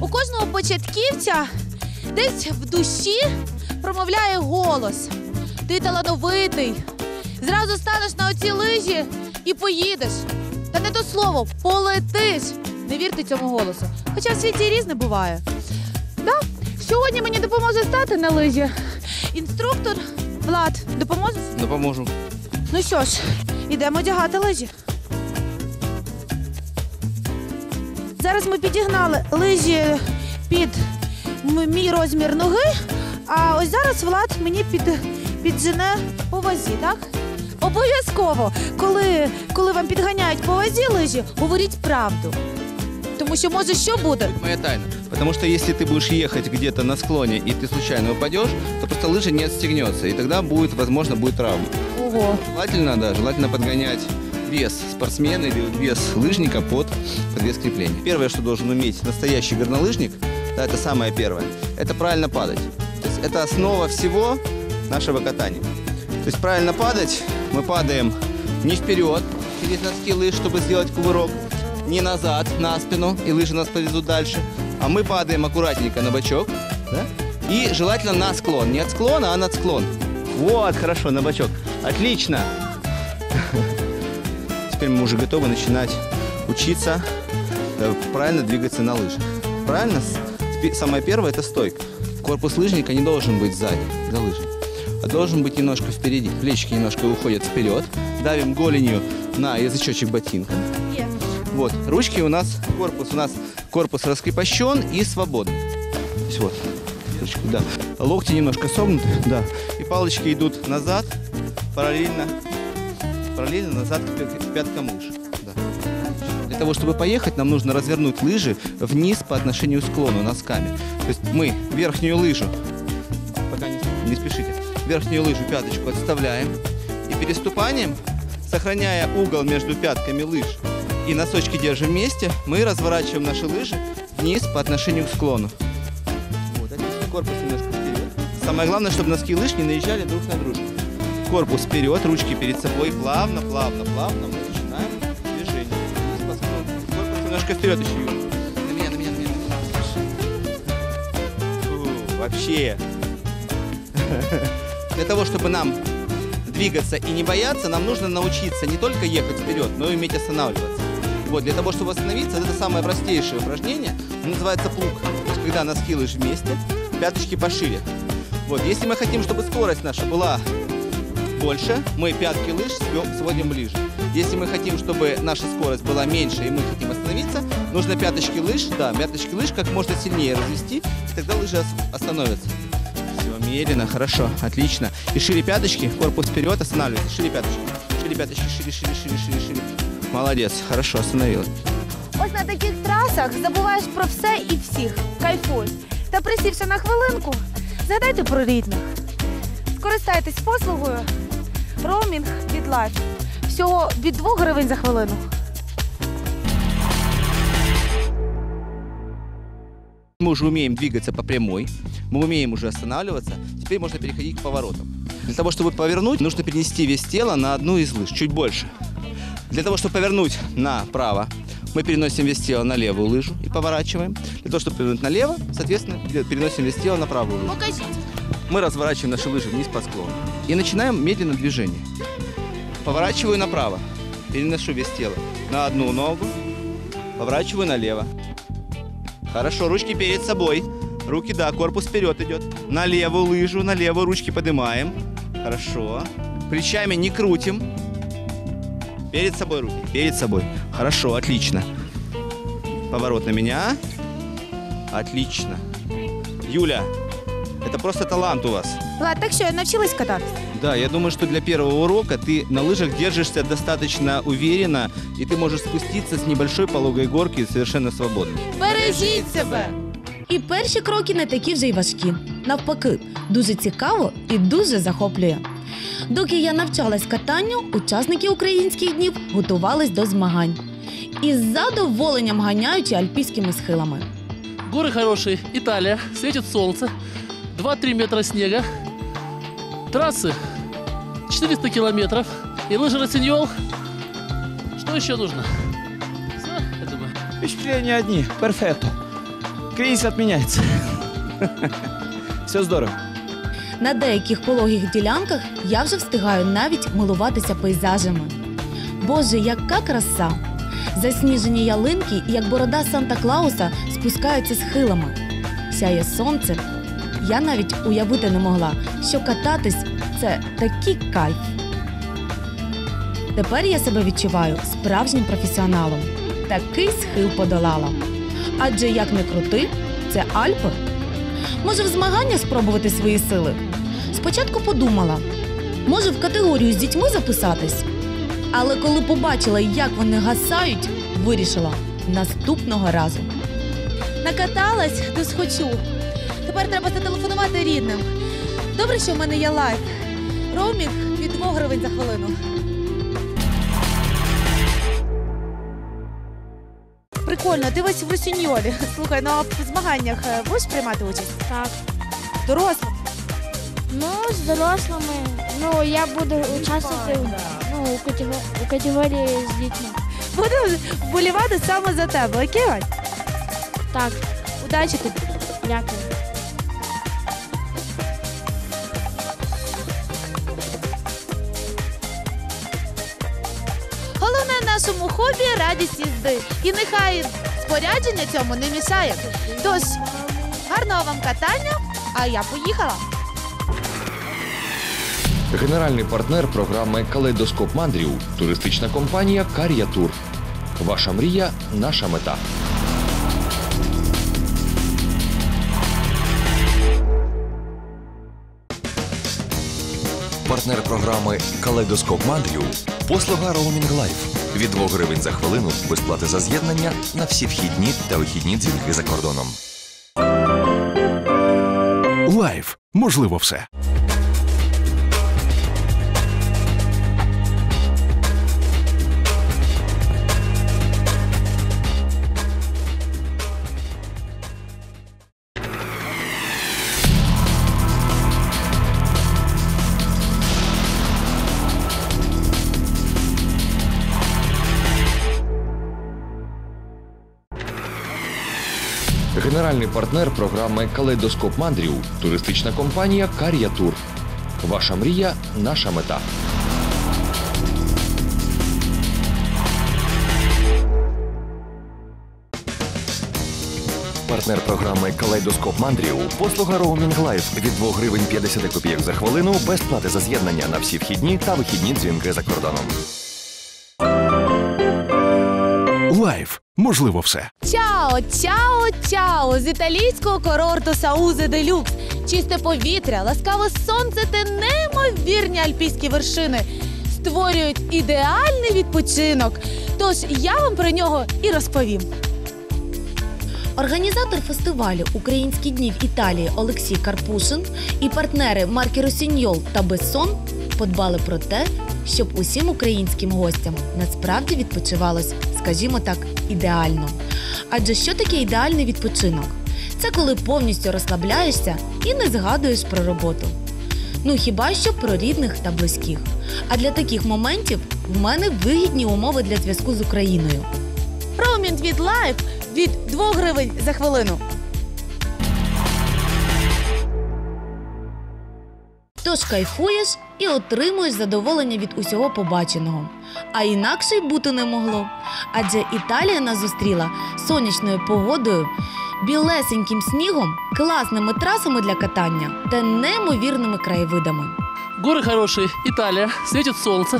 У кожного початківця десь в душі промовляє голос. Ти талановитий. Зразу станеш на оці лижі і поїдеш. Та не то слово, полетиш. Не вірте цьому голосу. Хоча в світі різне буває. Да? Сьогодні мені допоможе стати на лижі. Інструктор Влад, допоможеш? Допоможу. Ну що ж, ідемо одягати лижі. Зараз ми підігнали лижі під м- мій розмір ноги, а ось зараз Влад мені під, піджене по вазі, так? Обов'язково, коли, коли вам підганяють по вазі лижі, говоріть правду. Тому що може що буде? Моя тайна. Потому что если ты будешь ехать где-то на склоне и ты случайно упадешь, то просто лыжа не отстегнется, и тогда будет, возможно, будет травма. Ого. Желательно, да, желательно подгонять вес спортсмена или вес лыжника под, под вес крепления. Первое, что должен уметь настоящий горнолыжник, да, это самое первое, это правильно падать. То есть это основа всего нашего катания. То есть правильно падать, мы падаем не вперед через носки лыж, чтобы сделать кувырок, не назад на спину, и лыжи нас повезут дальше, а мы падаем аккуратненько на бочок, да? и желательно на склон. Не от склона, а над склон. Вот, хорошо, на бочок. Отлично. Теперь мы уже готовы начинать учиться э, правильно двигаться на лыжах. Правильно? Самое первое – это стойка. Корпус лыжника не должен быть сзади, за лыжей, а должен быть немножко впереди. Плечики немножко уходят вперед. Давим голенью на язычочек ботинка. Вот, ручки у нас, корпус у нас, корпус раскрепощен и свободный. То есть вот, ручки, да. Локти немножко согнуты, да. И палочки идут назад, параллельно, параллельно назад к пя- к пяткам лыж. Да. Для того, чтобы поехать, нам нужно развернуть лыжи вниз по отношению к склону носками. То есть мы верхнюю лыжу, пока не, не спешите, верхнюю лыжу пяточку отставляем и переступанием, сохраняя угол между пятками лыж и носочки держим вместе, мы разворачиваем наши лыжи вниз по отношению к склону. Вот. Корпус немножко вперед. Самое главное, чтобы носки лыж не наезжали друг на дружку. Корпус вперед, ручки перед собой. Плавно, плавно, плавно мы начинаем движение. Корпус немножко вперед еще, Юра. На меня, на меня, на меня. Фу, вообще. Для того, чтобы нам двигаться и не бояться, нам нужно научиться не только ехать вперед, но и уметь останавливаться. Вот, для того, чтобы остановиться, это самое простейшее упражнение. Оно называется плуг. То есть, когда носки лыж вместе, пяточки пошире. Вот, если мы хотим, чтобы скорость наша была больше, мы пятки лыж свё- сводим ближе. Если мы хотим, чтобы наша скорость была меньше и мы хотим остановиться, нужно пяточки лыж, да, пяточки лыж как можно сильнее развести, и тогда лыжи ос- остановятся. Все, медленно, хорошо, отлично. И шире пяточки, корпус вперед, останавливается. Шире пяточки. Шире пяточки, шире, шире, шире, шире, шире. Молодец, хорошо, остановилась. Ось на таких трасах забуваєш про все і всіх. Кайфуй. Та присівши на хвилинку, згадайте про рідних. Скористайтесь послугою роумінг від Life. Всього від 2 гривень за хвилину. Мы уже умеем двигаться по прямой, мы умеем уже останавливаться, теперь можно переходить к поворотам. Для того, чтобы повернуть, нужно перенести вес тела на одну из лыж, чуть больше. Для того, чтобы повернуть направо, мы переносим вес тела на левую лыжу и поворачиваем. Для того, чтобы повернуть налево, соответственно, переносим вес тела на правую лыжу. Покажіть. Мы разворачиваем наши лыжи вниз по склону. И начинаем медленно движение. Поворачиваю направо. Переношу вес тела на одну ногу. Поворачиваю налево. Хорошо, ручки перед собой. Руки, да, корпус вперед идет. На левую лыжу, на левую ручки поднимаем. Хорошо. Плечами не крутим. Перед собой руки, перед собой. Хорошо, отлично. Поворот на меня. Отлично. Юля, это просто талант у вас. Влад, так що, навчилась кататися? Да, я думаю, что для первого урока ты на лыжах держишься достаточно уверенно, и ты можешь спуститься с небольшой пологой горки совершенно свободно. Бережіть себе! І перші кроки не такі вже й важкі. Навпаки, дуже цікаво і дуже захоплює. Доки я навчалась катанню, учасники українських днів готувались до змагань. Із задоволенням ганяючи альпійськими схилами. Горы хорошие, Италия, светит солнце, 2-3 метра снега, трассы 400 километров и лыжи Росиньол. Что еще нужно? Все, я думаю. Впечатления одни. Перфетто. Кризис отменяется. Все здорово. На деяких пологих ділянках я вже встигаю навіть милуватися пейзажами. Боже, яка краса! Засніжені ялинки, як борода Санта Клауса, спускаються схилами. Сяє сонце. Я навіть уявити не могла, що кататись це такий кайф. Тепер я себе відчуваю справжнім професіоналом. Такий схил подолала. Адже як не крути, це Альпи. Може, в змагання спробувати свої сили? Спочатку подумала, може в категорію з дітьми записатись. Але коли побачила, як вони гасають, вирішила наступного разу. Накаталась, то схочу. Тепер треба зателефонувати рідним. Добре, що в мене є лайф. Роумінг від 2 гривень за хвилину. Прикольно, ти весь в русіньолі. Слухай, ну а в змаганнях е, будеш приймати участь? Так. Дорослим. Ну, з дорослими. Ну, я буду участвувати ну, у, катего- у категорії з дітьми. Буду вболівати саме за тебе. Окей, Вань? Так, Удачі тобі. дякую. Хобі радість їзди. І нехай спорядження цьому не мішає. Тож, гарного вам катання, а я поїхала. Генеральний партнер програми Калейдоскоп мандрів туристична компанія Кар'я Тур. Ваша мрія наша мета. Партнер програми Калейдоскоп мандрів послуга Roaming Life. Від 2 гривень за хвилину без плати за з'єднання на всі вхідні та вихідні дзвінки за кордоном. Лайф. Можливо, все. Генеральний партнер програми Калейдоскоп мандрів туристична компанія Кар'я Тур. Ваша мрія наша мета. Партнер програми Калейдоскоп мандрів послуга Roaming Life від 2 гривень 50 копійок за хвилину без плати за з'єднання на всі вхідні та вихідні дзвінки за кордоном. Можливо, все. Чао, чао, чао! З італійського курорту Саузе Делюкс. Чисте повітря, ласкаве сонце та неймовірні альпійські вершини створюють ідеальний відпочинок. Тож я вам про нього і розповім. Організатор фестивалю Українські дні в Італії Олексій Карпушин і партнери Маркі Росіньол та Бессон подбали про те, щоб усім українським гостям насправді відпочивалось, скажімо так, ідеально. Адже що таке ідеальний відпочинок? Це коли повністю розслабляєшся і не згадуєш про роботу. Ну хіба що про рідних та близьких. А для таких моментів в мене вигідні умови для зв'язку з Україною. Роумінг від лайф від 2 гривень за хвилину. Тож кайфуєш і отримуєш задоволення від усього побаченого. А інакше й бути не могло. Адже Італія нас зустріла сонячною погодою, білесеньким снігом, класними трасами для катання та неймовірними краєвидами. Горы хорошие, Италия, светит солнце,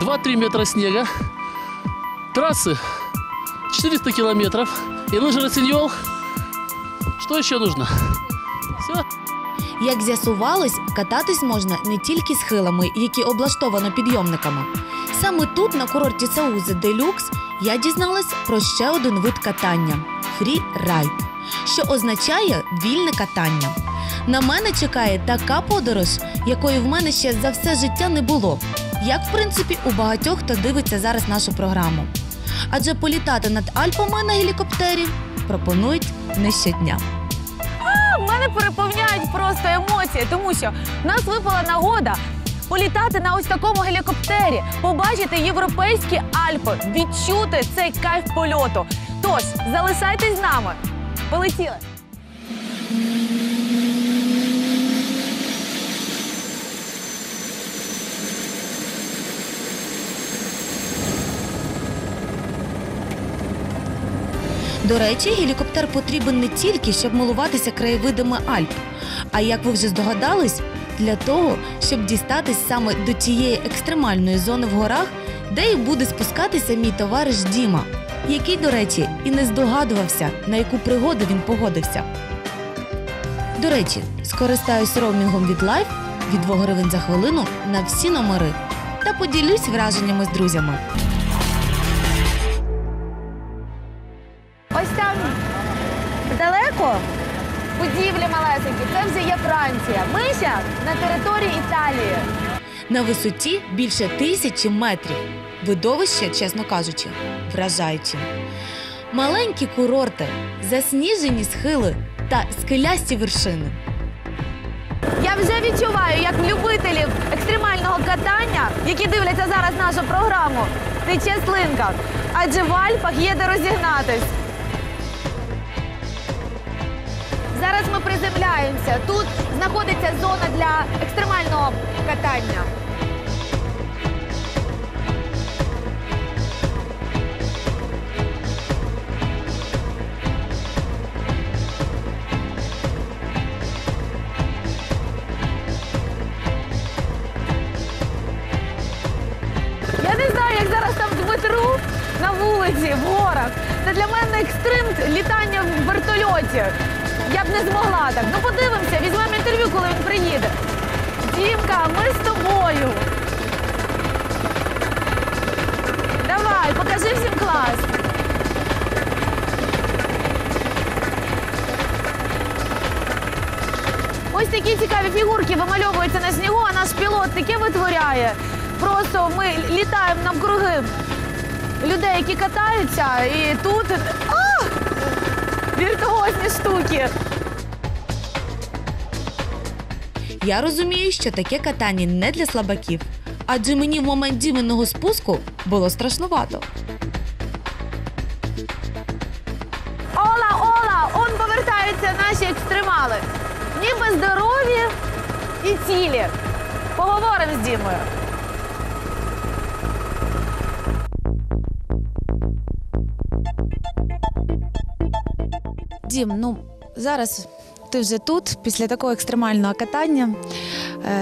2-3 метра снега, трассы 400 километров и лыжи Росиньол. Что еще нужно? Все. Як з'ясувалось, кататись можна не тільки схилами, які облаштовано підйомниками. Саме тут, на курорті Саузе Делюкс, я дізналась про ще один вид катання фрі-райд, що означає вільне катання. На мене чекає така подорож, якої в мене ще за все життя не було. Як, в принципі, у багатьох, хто дивиться зараз нашу програму. Адже політати над Альпами на гелікоптері пропонують не щодня. Мене переповняють просто емоції, тому що в нас випала нагода політати на ось такому гелікоптері, побачити європейські Альпи, відчути цей кайф польоту. Тож залишайтесь з нами. Полетіли! До речі, гелікоптер потрібен не тільки, щоб милуватися краєвидами Альп, а як ви вже здогадались, для того, щоб дістатись саме до тієї екстремальної зони в горах, де і буде спускатися мій товариш Діма, який, до речі, і не здогадувався, на яку пригоду він погодився. До речі, скористаюсь роумінгом від Life від 2 гривень за хвилину на всі номери та поділюсь враженнями з друзями. Там далеко будівлі малесенькі. Це вже є Франція. Ми ще на території Італії. На висоті більше тисячі метрів. Видовище, чесно кажучи, вражаючі. Маленькі курорти, засніжені схили та скелясті вершини. Я вже відчуваю, як любителів екстремального катання, які дивляться зараз нашу програму, тече слинка. Адже в Альпах є де розігнатись. Зараз ми приземляємося. Тут знаходиться зона для екстремального катання. Я не знаю, як зараз там Дмитру на вулиці, в. Це для мене екстрим літання в вертольоті. Я б не змогла так. Ну подивимося, візьмемо інтерв'ю, коли він приїде. Дімка, ми з тобою. Давай, покажи всім клас. Ось такі цікаві фігурки вимальовуються на снігу, а наш пілот таке витворяє. Просто ми літаємо навкруги людей, які катаються, і тут а! віртуозні штуки. Я розумію, що таке катання не для слабаків, адже мені в момент діменного спуску було страшнувато. Ола, ола! Он повертаються наші екстремали. Ніби здорові і цілі. Поговоримо з Дімою. Дім, ну зараз ти вже тут, після такого екстремального катання.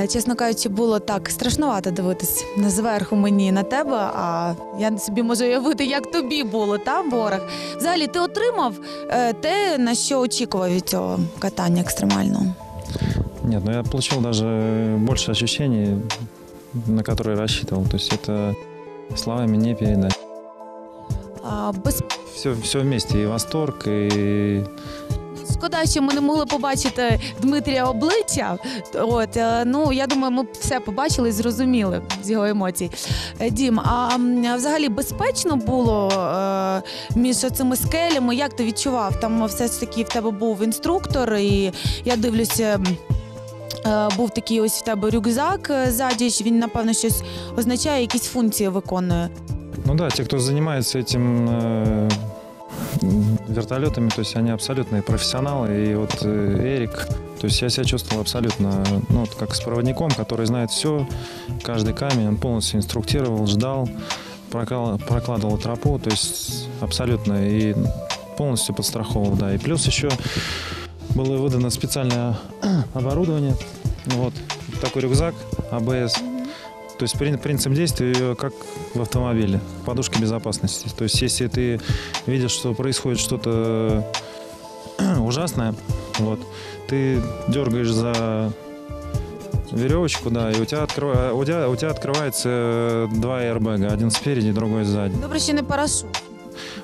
Е, чесно кажучи, було так страшнувато дивитись зверху мені на тебе, а я собі можу уявити, як тобі було там в горах. Взагалі, ти отримав е, те, на що очікував від цього катання екстремального. Нет, ну я получил даже больше ощущений, на которые рассчитывал. То есть это словами не передать. А, без все, все вместе, и восторг, и Шкода, що ми не могли побачити Дмитрія обличчя. От е, ну я думаю, ми все побачили і зрозуміли з його емоцій. Е, Дім, а взагалі безпечно було е, між цими скелями? Як ти відчував? Там все ж таки в тебе був інструктор, і я дивлюся. Був такий ось в тебе рюкзак е, ззаді, він, напевно, щось означає, якісь функції виконує. Ну да, те, кто занимается этим э, вертолетами, то есть они абсолютные профессионалы. И вот э, Эрик, то есть я себя чувствовал абсолютно, ну, вот как с проводником, который знает все, каждый камень, он полностью инструктировал, ждал, прокал- прокладывал тропу, то есть абсолютно и полностью подстраховал, да. И плюс еще было выдано специальное оборудование, вот такой рюкзак АБС, то есть прин- принцип действия как в автомобиле, подушка безопасности. То есть если ты видишь, что происходит что-то ужасное, вот, ты дергаешь за веревочку, да, и у тебя, открыва- у тебя, у тебя открывается э, два аэрбэга, один спереди, другой сзади. Добре, що не парашут.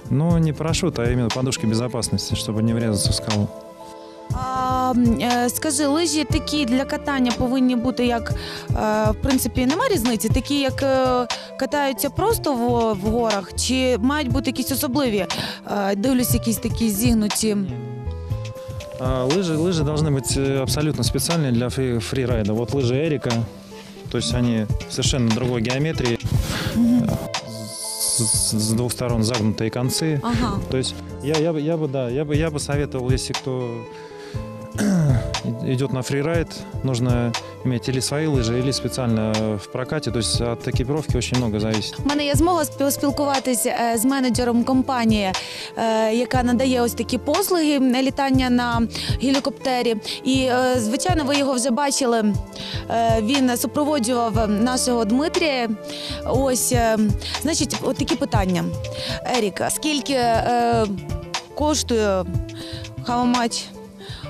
Ну, не парашют, а именно подушки безопасности, чтобы не врезаться в скалу. А, м, е, скажи, лижі такі для катання повинні бути як е, в принципі нема різниці, такі як е, катаються просто в, в горах, чи мають бути якісь особливі? Е, дивлюсь, якісь такі зігнуті. А лыжи, лыжи должны быть э, абсолютно специальные для фри- фрирайда. Вот лыжи Эрика, то есть они совершенно другой геометрии, Мгм. с, с двух сторон загнутые концы. Ага. То есть я, я, бы, я бы, да, я бы, я бы советовал, если кто идет на фрирайд, нужно иметь или свои лыжи, или специально в прокате. То есть от экипировки очень много зависит. У мене є змога поспілкуватися е, з менеджером компанії, е, яка надає ось такі послуги літання на гелікоптері. І е, звичайно, ви його вже бачили. Е, Він супроводжував нашого Дмитрія. Ось, е, значить, от такі питання. Ерік, скільки е, коштує how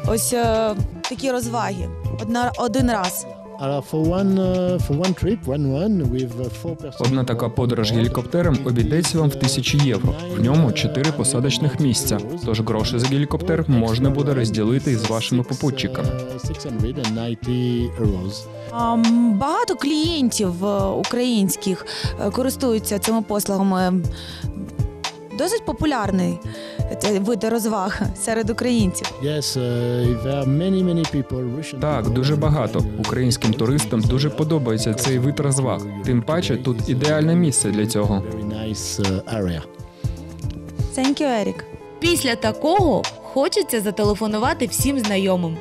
ось е, такі розваги? Одна, один раз. Four persons. Одна така подорож гелікоптером обійдеться вам в тисячі євро. В ньому чотири посадочних місця. Тож гроші за гелікоптер можна буде розділити із вашими попутчиками. 690 euros. А, м, Багато клієнтів е, українських е, користуються цими послугами. Досить популярний е, вид розваг серед українців. Uh, Так, дуже багато. Українським туристам дуже подобається цей вид розваг. Тим паче тут ідеальне місце для цього. Uh. Thank you, Ерік. Після такого хочеться зателефонувати всім знайомим.